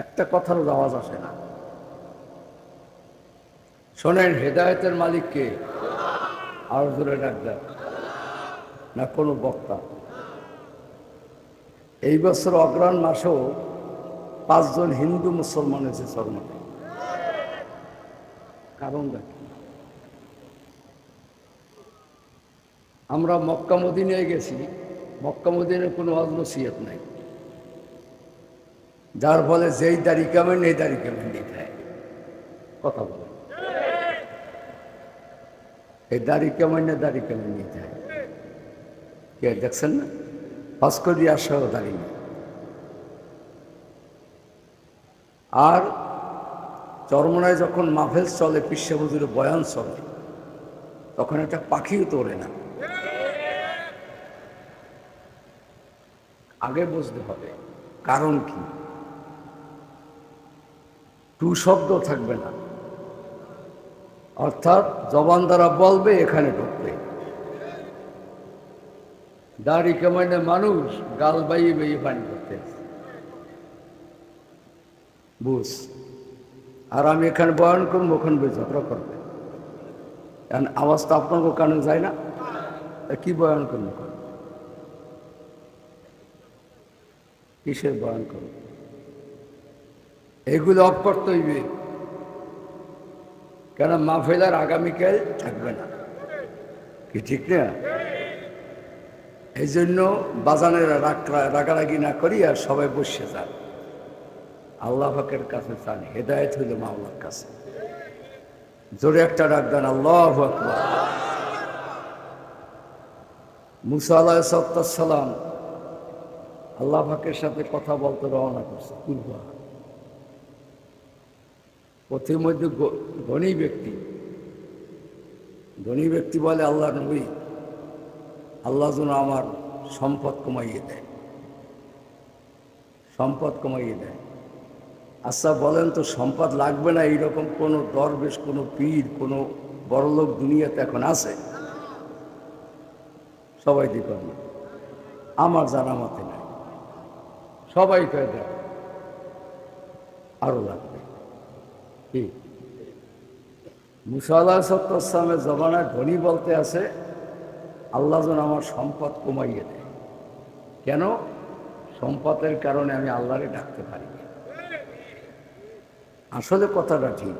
একটা কথারও আওয়াজ আসে না। শোনেন, হেদায়তের মালিককে আরও জোরে ডাকবেন না কোনো বক্তা। এই বছর অগ্রহণ মাসেও পাঁচজন হিন্দু মুসলমান হয়েছে শর্মাতে কারণ দেখি আমরা মক্কা গেছি, মক্কা কোনো অজনসিয়ত নাই। যার ফলে যেই দাড়ি কামেন এই দাড়ি কামেন হয় কথা বলে। এই দাড়ি কেমন না দাড়ি কেমন নিতে হয় কে দেখছেন না? ভাস্কর্য আসাও দাঁড়িয়ে আর চরমনায় যখন মাহফেল চলে পিসা হুজুরে বয়ান চলে, তখন একটা পাখিও তোলে না। আগে বুঝতে হবে, কারণ কি? টু শব্দ থাকবে না। অর্থাৎ জবান দ্বারা বলবে, এখানে ঢুকবে। দাড়ি কেমনে মানুষ গাল বাইয়ে বাইয়ে পানি করতে বুঝ। আর আমি এখানে বয়ান করব, ওখানে বই ঝগড়া করবে। কারণ আওয়াজ তো আপনার কানে যায় না। কি বয়ান করব? কিসের বয়ন করব? এগুলো অফ হইবে। কেন মাহফিলার আগামীকাল থাকবে না। কি ঠিক না? এই জন্য বাজানের রাগারাগি না করি আর সবাই বসে যান। আল্লাহ পাকের কাছে চান হেদায়ত হইল মাওলার কাছে। জোরে একটা ডাক দেন, আল্লাহ মুসা আল্লাহ সালাম আল্লাহ পাকের সাথে কথা বলতে রওনা করছে। পূর্ব পথের মধ্যে ধনী ব্যক্তি। ধনী ব্যক্তি বলে আল্লাহ নবী, আল্লাহ যেন আমার সম্পদ কমাইয়ে দেয়। সম্পদ কমাইয়ে দেয়। আচ্ছা বলেন তো, সম্পদ লাগবে না? এইরকম কোনো দরবেশ, কোনো পীর, কোনো বড়লোক দুনিয়াতে এখন আছে? সবাই না আমার জানা মতে নাই। সবাই কয়ে দেয় আরও লাগবে। কি? মুসাল্লাহ সত্তামের জমানায় ধনী বলতে আছে, আল্লাহ যেন আমার সম্পদ কমাইয়ে দেয়। কেন? সম্পদের কারণে আমি আল্লাহরে ডাকতে পারি আসলে কথাটা ঠিক।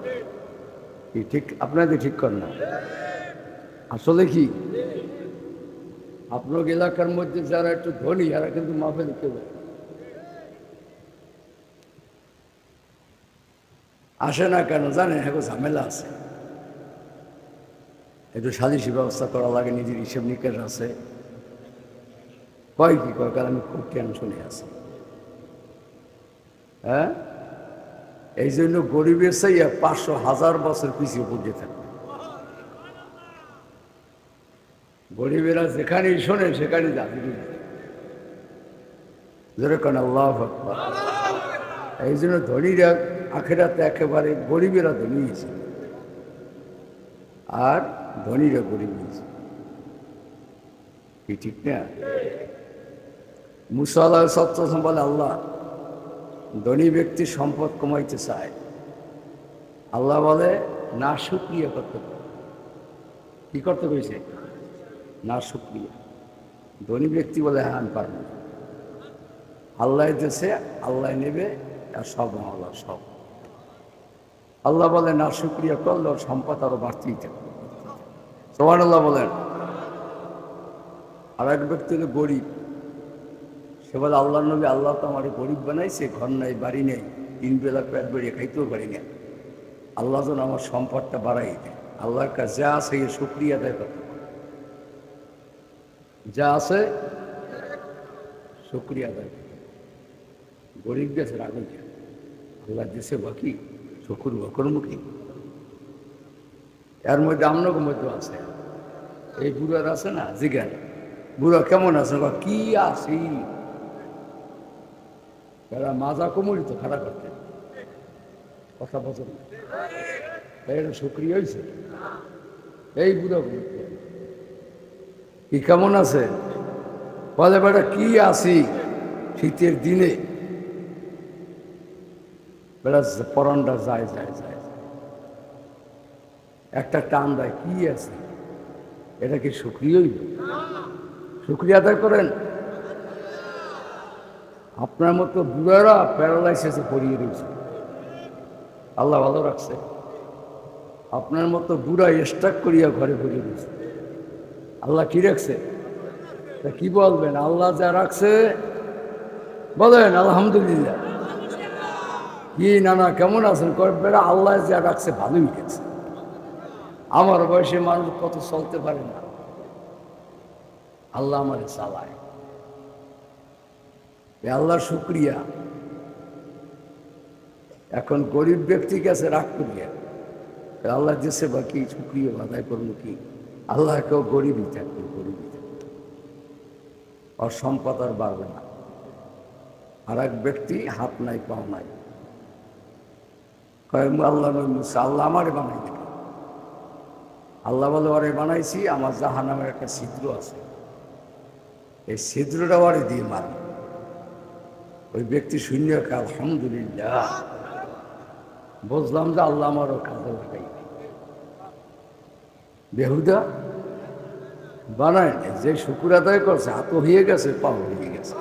কি ঠিক? আপনাদের ঠিক কর না? আসলে কি? আপনার এলাকার মধ্যে যারা একটু ধনী, এরা কিন্তু মাফে দিতে আসে না কেন? জানেন এখন ঝামেলা আছে। একটু সালিশি ব্যবস্থা করা লাগে, নিজের হিসেব নিকেশ আছে। কয় কি কয় কারণ আমি খুব টেনশনে আছি। হ্যাঁ? এই জন্য গরিবের চাইয়া পাঁচশো হাজার বছর পিছিয়ে পড়তে থাকবে। গরিবেরা যেখানেই শোনে, সেখানে যাবে যেরকম আল্লাহ। এই জন্য ধনীরা আখেরাতে একেবারে গরিবেরা ধনী হয়েছে। আর ধনীরা গরিব হয়েছে। কি ঠিক না? মুসাল্লাহ সত্য বলে, আল্লাহ, ধনী ব্যক্তি সম্পদ কমাইতে চায়। আল্লাহ বলে, না সুক্রিয়া করতে কি করতে কইছে? না সুক্রিয়া ধনী ব্যক্তি বলে হ্যাঁ আমি পারব। আল্লাহ দেশে আল্লাহ নেবে, আর সব আল্লাহ সব। আল্লাহ বলে না সুক্রিয়া করলে ওর সম্পদ আরও বাড়তেই থাকবে সোহান আল্লাহ বলেন। আর এক ব্যক্তি হলো গরিব। সে বলে, আল্লাহ নবী, আল্লাহ তো আমার গরিব বানাইছে, ঘর নাই, বাড়ি নেই, তিন বেলা পেট বেরিয়ে খাইতেও পারি না। আল্লাহ যেন আমার সম্পদটা বাড়াই দেয়। আল্লাহর কাছে যা আছে সুক্রিয়া দেয় কথা যা আছে শুক্রিয়া দেয় গরিব দেশের আগে যায় আল্লাহ দেশে বাকি। শুকুর বকরমুখী এর মধ্যে আমনক মধ্যে আছে। এই বুড়ার আছে না জিজ্ঞান বুড়া কেমন আছে? কি আছি? এরা মাজা কোমরি তো খাড়া করতে। কথা বছর এটা শুক্রিয়া হয়েছে এই বুড়া কি কেমন আছে? বলে, বেটা, কি আছি? শীতের দিনে বেড়া পরনটা যায় যায় যায়। একটা টান দেয়, কি আছে? এটা কি সুক্রিয়ই? সুক্রিয়া আদায় করেন? আপনার মতো বুড়ারা প্যারালাইসিসে পড়িয়ে রয়েছে। আল্লাহ ভালো রাখছে। আপনার মতো বুড়া স্টাক করিয়া ঘরে পড়িয়ে রয়েছে। আল্লাহ কি রাখছে? তা কি বলবেন? আল্লাহ যা রাখছে, বলেন, আলহামদুলিল্লাহ। কি নানা কেমন আছেন? করবেন আল্লাহ যা রাখছে, ভালোই গেছে। আমার বয়সে মানুষ কত চলতে পারে না। আল্লাহ আমার চালায়। আল্লাহ শুক্রিয়া। এখন গরিব ব্যক্তি কাছে রাগ করিয়া। আল্লাহ দেশে বা কি শুক্রিয়া বাধায় করব কি? আল্লাহ কেউ গরিবই থাকবে গরিবই থাকবে। আর সম্পদ আর বাড়বে না। আর এক ব্যক্তি হাত নাই, পাও নাই। আল্লাহ আল্লাহ আমারে বানাই দিল। আল্লাহ বলে, ওরে বানাইছি, আমার জাহান নামের একটা ছিদ্র আছে। এই ছিদ্রটা ওরে দিয়ে মার। ওই ব্যক্তি শূন্য আলহামদুলিল্লাহ। বুঝলাম যে আল্লাহ আমারও কাজে লাগাই বেহুদা, বানায় যে শুকুর আদায় করছে, হাত হয়ে গেছে, পাও হয়ে গেছে।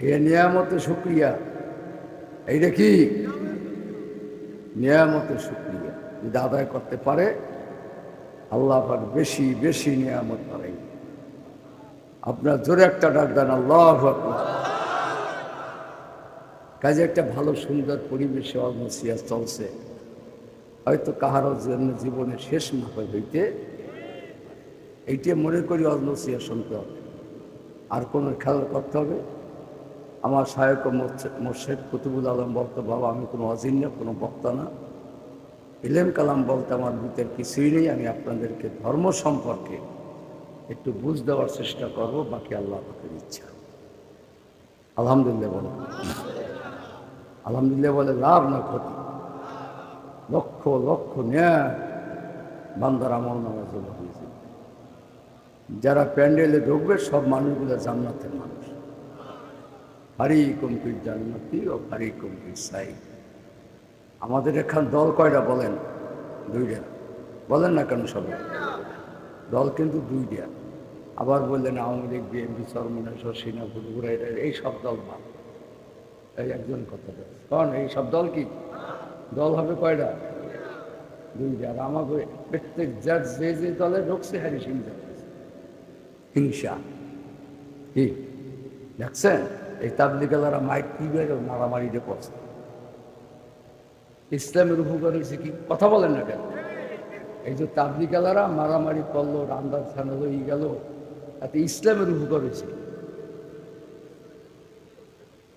এ নিয়ামতে শুক্রিয়া। এইটা কি? নিয়ামতে শুক্রিয়া। যদি আদায় করতে পারে, আল্লাহ পাক বেশি বেশি নিয়ামত বাড়াই আপনার জোরে একটা ডাক দেন, আল্লাহ কাজে একটা ভালো, সুন্দর পরিবেশে অবসিয়া চলছে। হয়তো কাহারও জন্য জীবনে শেষ না হয় হইতে। এইটা মনে করি অজনসিয়া শুনতে হবে। আর কোনো খেয়াল করতে হবে? আমার সহায়ক মোর্শেদ কুতুবুল আলম বলতো, বাবা, আমি কোনো অজিন্য কোনো বক্তা না। ইলেম কালাম বলতে আমার ভিতরে কিছুই নেই, আমি আপনাদেরকে ধর্ম সম্পর্কে একটু বুঝ দেওয়ার চেষ্টা করব, বাকি আল্লাহ পাকের ইচ্ছা আলহামদুলিল্লাহ বলে। আলহামদুলিল্লাহ বলে, লাভ না ক্ষতি। লক্ষ লক্ষ ন্যায় বান্দার আমল নামা জমা হয়েছে যারা প্যান্ডেলে ঢুকবে, সব মানুষগুলো জান্নাতের মানুষ। ফারি কম্পির জান্নাতি ও ফারি কম্পির সাই আমাদের এখান দল কয়টা বলেন? দুইটা। বলেন না কেন সবাই? দল কিন্তু দুইটা। আবার বললেন আওয়ামী লীগ, বিএনপি চরমনা শশীনা বুড়ুগুড়া এটা এই সব দল ভাব এই একজন কথা কারণ এই সব দল কি? দল হবে কয়টা? দুইটা। আর আমাকে প্রত্যেক যার যে যে দলে ঢুকছে হ্যারি সিং হিংসা। কি? দেখছেন? এই তাবলিগালারা মাইক বেরো মারামারিতে পড়ছে ইসলামের উপকার হয়েছে কি? কথা বলেন না কেন? এই যে তাবলিগালারা মারামারি করল, রান্দার ছানালো ই গেল, এতে ইসলামের উপকার হয়েছে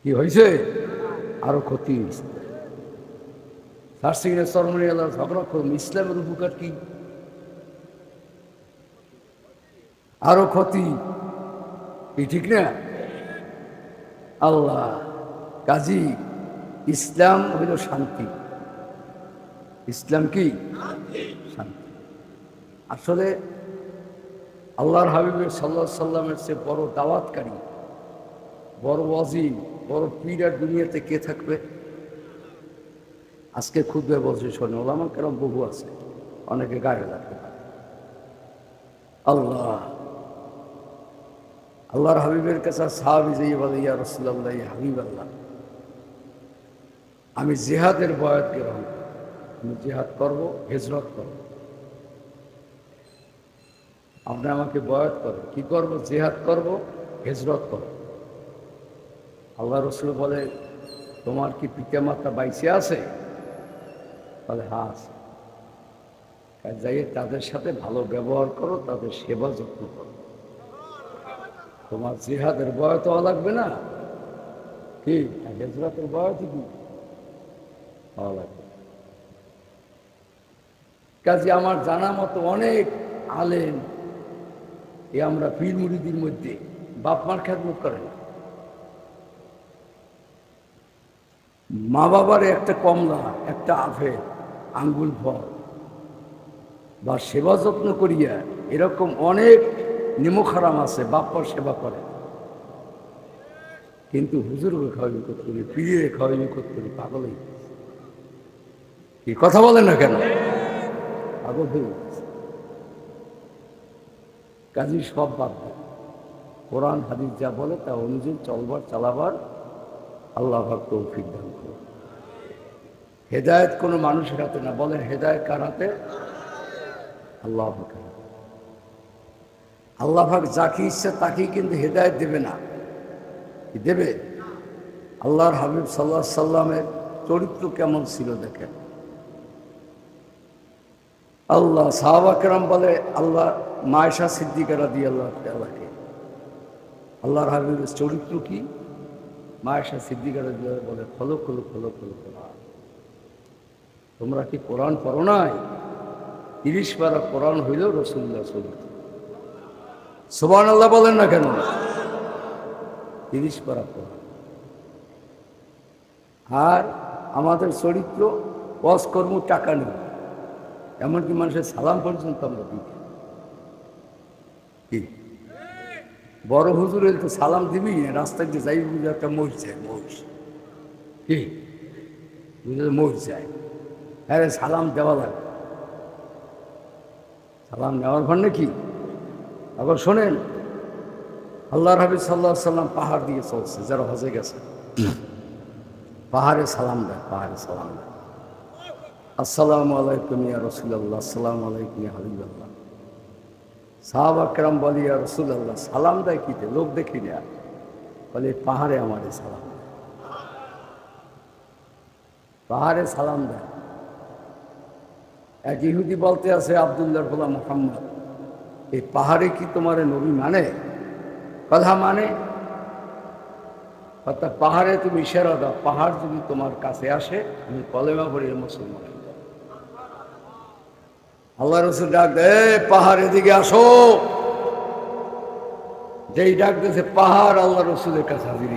কি? হয়েছে? আরও ক্ষতি হয়েছে। সার্সিংয়ের সরমনি এলার ঝগড়া করুন, ইসলামের উপকার কি? আরও ক্ষতি। কি ঠিক না? আল্লাহ। কাজী, ইসলাম হইল শান্তি। ইসলাম কি? শান্তি। আসলে আল্লাহর হাবিবের সাল্লাহ সাল্লামের চেয়ে বড় দাওয়াতকারী, বড় ওয়াজিম বড় পীরার দুনিয়াতে কে থাকবে? আজকে খুবই বলছে শোনে ওলামা কেরম বহু আছে, অনেকে গায়ে পারে। আল্লাহ। আল্লাহর হাবিবের কাছে সাহাবি বলে, ইয়া রসুল্লাহ হাবিব আল্লাহ আমি জেহাদের বয়াত গ্রহণ আমি জেহাদ করব, হেজরত করব। আপনি আমাকে বয়াত করেন। কি করব? জেহাদ করব, হেজরত করব। আল্লাহ রসুল বলে, তোমার কি পিতামাতা বাইসে আছে? বলে হ্যাঁ আছে। যাই তাদের সাথে ভালো ব্যবহার করো, তাদের সেবা যত্ন করো। তোমার জিহাদের বয়স হওয়া লাগবে না। কি? হেজরাতের বয়স কি? হওয়া লাগবে কাজে আমার জানা মতো অনেক আলেন এ আমরা পীর মুড়িদির মধ্যে, বাপ মার খেদমত করে না। মা বাবার একটা কমলা, একটা আফেল আঙ্গুল ফল, বা সেবা যত্ন করিয়া এরকম অনেক নিমখারাম আছে বাপ্পার সেবা করে। কিন্তু হুজুরকে খাওয়াই বিকট করি পিড়িয়ে খাওয়াই বিকট করি, পাগলই। কি কথা বলেন না কেন? পাগল হয়ে গেছে। কাজী সব বাদ কোরআন, হাদিস যা বলে তা অনুযায়ী চলবার, চালাবার আল্লাহ তৌফিক দান করে হেদায়ত কোনো মানুষের হাতে না, বলেন হেদায়ত কার হাতে? আল্লাহ হাতে। আল্লাহ ভাগ যাকে ইচ্ছা তাকেই কিন্তু হেদায়ত দেবে না। দেবে? আল্লাহর হাবিব সাল্লাহ সাল্লামের চরিত্র কেমন ছিল দেখেন। আল্লাহ সাহাবাকেরাম বলে আল্লাহ মায়েশা সিদ্দিকারা দিয়ে আল্লাহ আল্লাহকে আল্লাহর হাবিবের চরিত্র কি? মায়েশা সিদ্দিকারা দিয়ে বলে, খলো খলো খলো খলো তোমরা কি কোরআন পড়ো নাই? তিরিশ পারা কোরআন হইল রসুল্লাহ চরিত্র সোবান আল্লাহ বলেন না কেন? তিরিশ পারা আর আমাদের চরিত্র কর্ম, টাকা নেই। এমনকি মানুষের সালাম পর্যন্ত আমরা দিই। কি? বড় হুজুর তো সালাম দিবি, রাস্তায় যে যাই বুঝে একটা মহিষ যায়, মহিষ। কি? বুঝে মহিষ যায়। হ্যাঁ সালাম দেওয়া লাগে সালাম নেওয়ার ঘর নাকি আবার শোনেন আল্লাহ হাবিব সাল্লাহ সাল্লাম পাহাড় দিয়ে চলছে, যারা হজে গেছে। পাহাড়ে সালাম দেয় পাহাড়ে সালাম দেয় আসসালামু আলাইকুম ইয়া রসুল্লাহ আসসালামু আলাইকুম ইয়া হাবিবাল্লাহ। সাহাব আকরাম বলি, ইয়া রসুল্লাহ সালাম দেয় কিতে লোক দেখি না। বলে, পাহাড়ে আমারে সালাম। পাহাড়ে সালাম দেয় এক ইহুদি বলতে আছে আবদুল্লাহ গোলা মোহাম্মদ এই পাহাড়ে কি তোমার নবী মানে? কথা মানে? অর্থাৎ পাহাড়ে তুমি ইশারা দাও পাহাড় যদি তোমার কাছে আসে আমি কলেমা পড়ি মুসলমান আল্লাহ রসুল ডাক দে "এ, পাহাড় এদিকে আসো। যেই ডাক দিয়েছে পাহাড় আল্লাহ রসুলের কাছে হাজির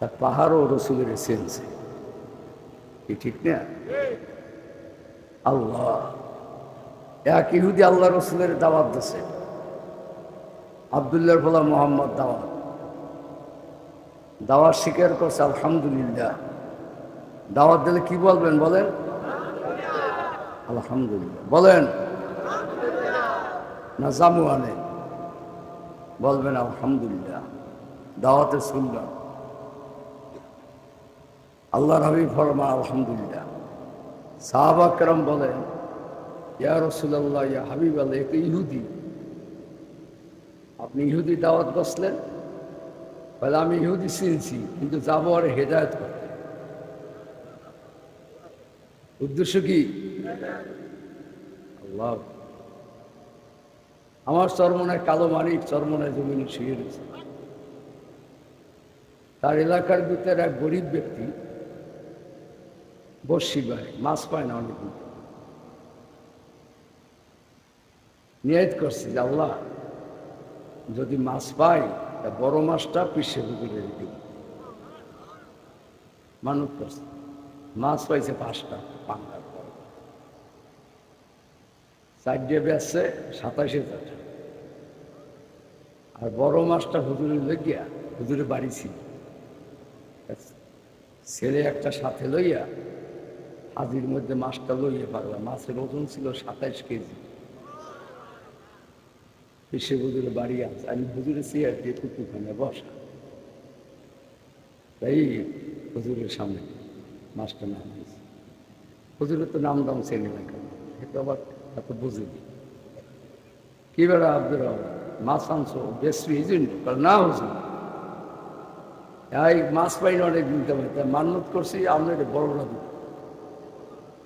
তা পাহাড়ও রসুলের এসেন্সে কি ঠিক না? আল্লাহ। এক ইহুদি আল্লাহ রসুলের দাওয়াত দিছে। আবদুল্লাহ ভোলা মোহাম্মদ দাওয়াত। দাওয়াত স্বীকার করছে, আলহামদুলিল্লাহ। দাওয়াত দিলে কি বলবেন বলেন? আলহামদুলিল্লাহ। বলেন, না জামু আনে বলবেন, আলহামদুলিল্লাহ। দাওয়াতে শুনলাম। আল্লাহ রবি ফরমা আলহামদুলিল্লাহ। সাহাবা করম বলেন ইয়া রসুল্লাহ ইয়া হাবিব আল্লাহ এ তো ইহুদি। আপনি ইহুদি দাওয়াত বসলেন? বলে, আমি ইহুদি চিনছি, কিন্তু যাব আর হেদায়ত করতে। উদ্দেশ্য কি? আমার চরমনায় কালো মানিক, চরমনায় জমিনে শুয়ে রয়েছে। তার এলাকার ভিতরে এক গরিব ব্যক্তি বসি ভাই মাছ পায় না অনেক নিয়ত করছি যে আল্লাহ, যদি মাছ পাই, তা বড় মাছটা পিসে বুঝে দিব। মানত করছে। মাছ পাইছে পাঁচটা পাঙ্গার বড় চারটে বেচছে সাতাশে টাকা। আর বড় মাছটা হুজুরের লেগিয়া হুজুরের বাড়ি ছিল। ছেলে একটা সাথে লইয়া, হাজির মধ্যে মাছটা লইয়া পারলাম মাছের ওজন ছিল সাতাইশ কেজি। সে হুজুরের বাড়ি আছে আমি হুজুরের চেয়ার দিয়ে কুকুরখানে বসা। তাই হুজুরের সামনে মাছটা নাম দিয়েছে। হুজুরের তো নাম দাম চেনে না কেন? এটা আবার এত বুঝিনি। কি বেড়া আব্দুর মাছ আনছো? বেশ এই না হুজুর। এই মাছ পাইনি অনেক দিন তেমন তাই করছি আপনার বড়রা দিব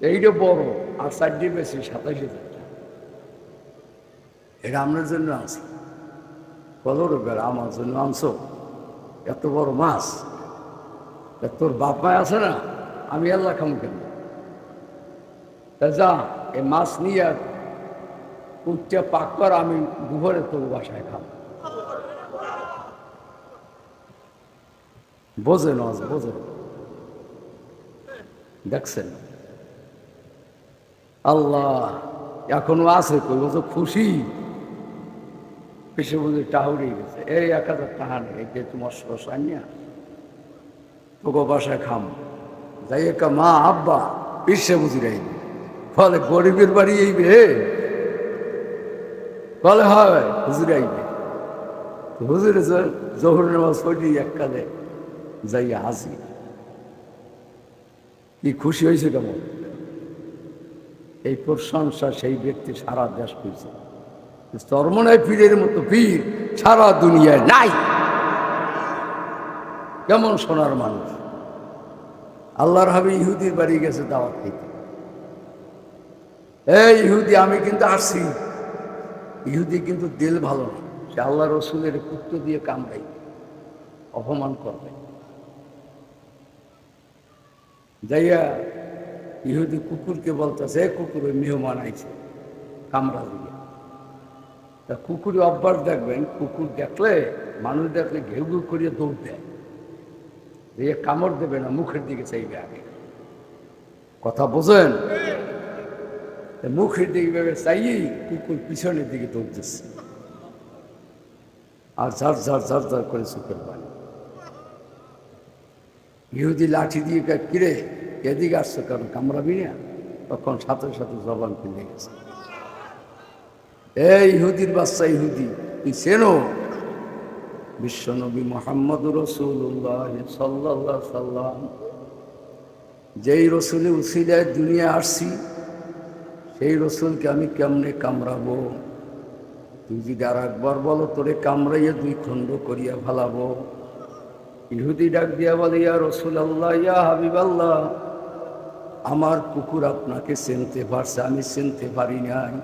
এইটা বড়, আর চারটি বেশি সাতাশি। এটা আপনার জন্য আনছি। কত বেড়া আমার জন্য আনছো? এত বড় মাছ। তোর বাপ মায় আছে না? আমি আল্লাহ খাম কেন যা, এই মাছ নিয়ে উচ্চে পাক কর, আমি দুপুরে তোর বাসায় খাম বোঝে নজ বোঝে দেখছেন? আল্লাহ এখনও আছে, কই খুশি। বুঝে টাহুরিয়ে গেছে। এই এক হাজার নেই যে তোমার শ্মশান নিয়ে তোকে বাসায় খাম। যাই একটা মা, আব্বা পিসে বুঝি রাইবে ফলে গরিবের বাড়ি এইবে বলে, হয়, হুজুর আইবে। হুজুরে জহুর নামাজ পড়ি এককালে যাইয়া হাসি কি খুশি হয়েছে কেমন? এই প্রশংসা সেই ব্যক্তি সারা দেশ পেয়েছে চরমনায় পীরের মতো পীর সারা দুনিয়ায় নাই। কেমন সোনার মানুষ। আল্লাহর হাবি ইহুদির বাড়ি গেছে দাওয়াত খেতে এই ইহুদি, আমি কিন্তু আসছি। ইহুদি কিন্তু দিল ভালো না। সে আল্লাহ রসুলের পুত্র দিয়ে কামড়াই অপমান করবে। যাইয়া ইহুদি কুকুরকে বলতেছে, "এ কুকুর মেহমান আইছে কামড়া দিয়ে তা কুকুরে অভ্যাস দেখবেন, কুকুর দেখলে মানুষ দেখলে ঘেউ ঘেউ করিয়ে দৌড় দেয়। দিয়ে কামড় দেবে না, মুখের দিকে চাইবে আগে। কথা বোঝেন? মুখের দিকে ভেবে চাইয়েই কুকুর পিছনের দিকে দৌড়তেছে আর ঝাড় ঝাড় ঝাড় ঝাড় করে চোখের পানি ইহুদি লাঠি দিয়ে কিরে, এদিকে আসছে কারণ কামড়াবি না? তখন সাথে সাথে জবান খুলে গেছে। এই ইহুদির বাচ্চা ইহুদি, তুই চেনো? বিশ্বনবী মোহাম্মদ রসুল্লাহ সাল্লাহ সাল্লাম যেই রসুলের উসিলায় দুনিয়া আসছি, সেই রসুলকে আমি কেমনে কামড়াবো? তুই যদি আর একবার বলো, তোরে কামড়াইয়া দুই খণ্ড করিয়া ফেলাবো। ইহুদি ডাক দিয়া বলে, ইয়া রসুল আল্লাহ ইয়া হাবিব আল্লাহ আমার কুকুর আপনাকে চিনতে পারছে, আমি চিনতে পারি নাই।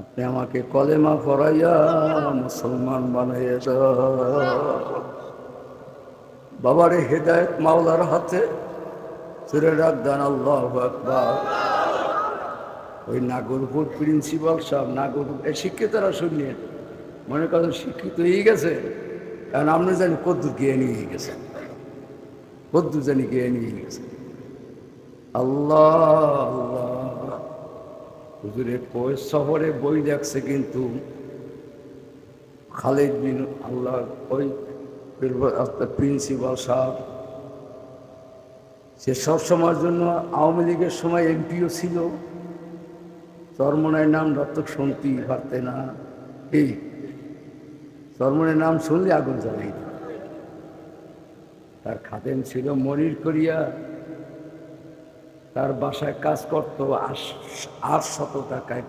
আপনি আমাকে কলেমা পড়াইয়া মুসলমান বানাইয়া। বাবারে হেদায়ত মাওলার হাতে সুরে ডাক দেন, আল্লাহ ওই নাগরপুর প্রিন্সিপাল সাহেব, নাগরপুর শিক্ষিতরা শুনিয়ে মনে করেন শিক্ষিত হয়ে গেছে, কারণ আপনি জানি কদ্দুর গিয়ে নিয়ে গেছেন কদ্দুর জানি গিয়ে নিয়ে গেছে। আল্লাহ আল্লাহ। হুজুরে কই শহরে বই দেখছে কিন্তু খালেদ বিন আল্লাহ ওই প্রিন্সিপাল সাহেব। সে সব সময়ের জন্য আওয়ামী লীগের সময় এমপিও ছিল। চরমনায় নাম দত্তক শুনতেই পারতে না। এই চরমনের নাম শুনলে আগুন জ্বালাই তার খাতেন ছিল মনির করিয়া তার বাসায় কাজ করত আট শত টাকায়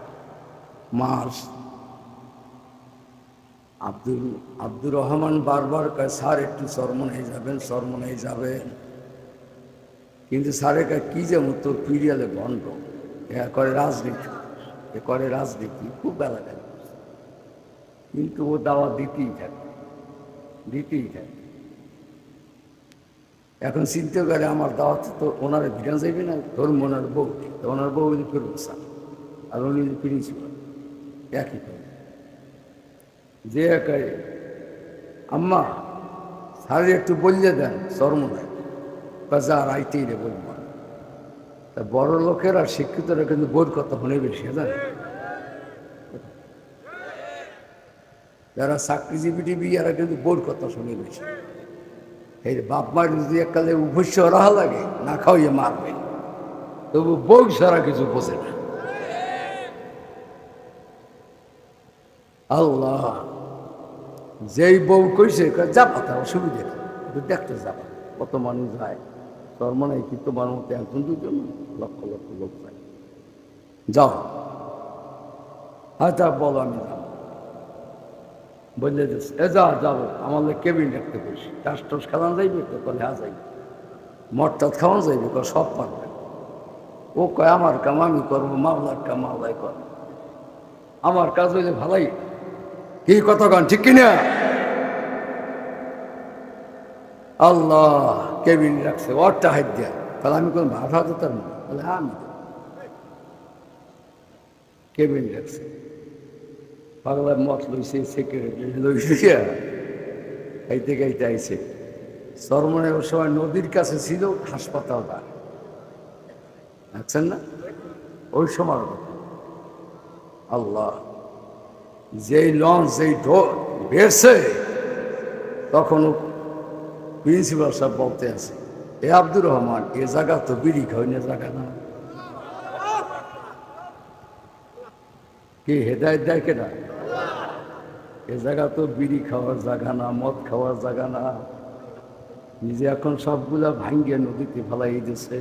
মাস আব্দুল, আব্দুর রহমান বারবার কয়, স্যার, একটু সরমনায় যাবেন সরমনায় যাবেন। কিন্তু স্যারের কাছে কী যে তোর পিরিয়ালে বন্ধ এ করে রাজনীতি, এ করে রাজনীতি, খুব বেলা কিন্তু ও দাওয়া দিতেই থাকে দিতেই থাকে। এখন চিন্তা করে আমার দাওয়াতে তো ওনারা ভিড়া যাইবে না, ধরুন ওনার বউ ওনার বউ যদি ফেরত স্যার, আর উনি যদি প্রিন্সিপাল একই যে একাই, আম্মা, স্যার একটু বললে দেন চরমনায় যা আর আইতেই রে বলব তা বড় লোকেরা শিক্ষিতরা কিন্তু বোধ কথা শুনে বেশি জানে যারা চাকরিজীবী টিভি, এরা কিন্তু বোর কথা শুনে বেশি। এই বাপ মার যদি এককালে উপস্য রাহা লাগে, না খাওয়াইয়ে মারবে। তবু বউ সারা কিছু বোঝে না। আল্লাহ, যেই বউ কইছে যাবা তার অসুবিধা দেখতে যাবা কত মানুষ যায় তোর মনে হয় কিন্তু মানুষ মতো একজন দুজন লক্ষ লক্ষ লোক যায়। যাও আচ্ছা বলো আমি যাব। বললে যে, এ যা যাব আমাদের কেবিন রাখতে বসি। টাস টাস খাওয়ানো যাইবে, তো কলে হ্যাঁ যাইবে। মটটাত খাওয়ানো যাইবে, কয়, সব পারবে। ও কয়, আমার কাম আমি করব মামলার কাম মামলাই কর। আমার কাজ হইলে ভালাই। কি কত কন, ঠিক কিনা? আল্লাহ, কেবিন রাখছে ওরটা হাত দিয়া। তাহলে আমি কোন ভাষা দিতাম না তাহলে হ্যাঁ আমি কেবিন রাখছে। পাগলা মত লইছে সেক্রেটারি লইছে? খাইতে খাইতে আইছে। সরমনে ওই সময় নদীর কাছে ছিল হাসপাতালটা আছেন না? ওই সময় আল্লাহ, যেই লঞ্চ, যেই বেরছে, তখন প্রিন্সিপাল সাহেব বলতে আছে, এ আব্দুর রহমান, এ জায়গা তো বিড়ি খাওয়াই না, জায়গা না। কি হেদায়ত দেয় কেনা এ জায়গা তো বিড়ি খাওয়ার জায়গা না, মদ খাওয়ার জায়গা না। নিজে এখন সবগুলা ভাঙ্গে নদীতে ফেলাই দিছে।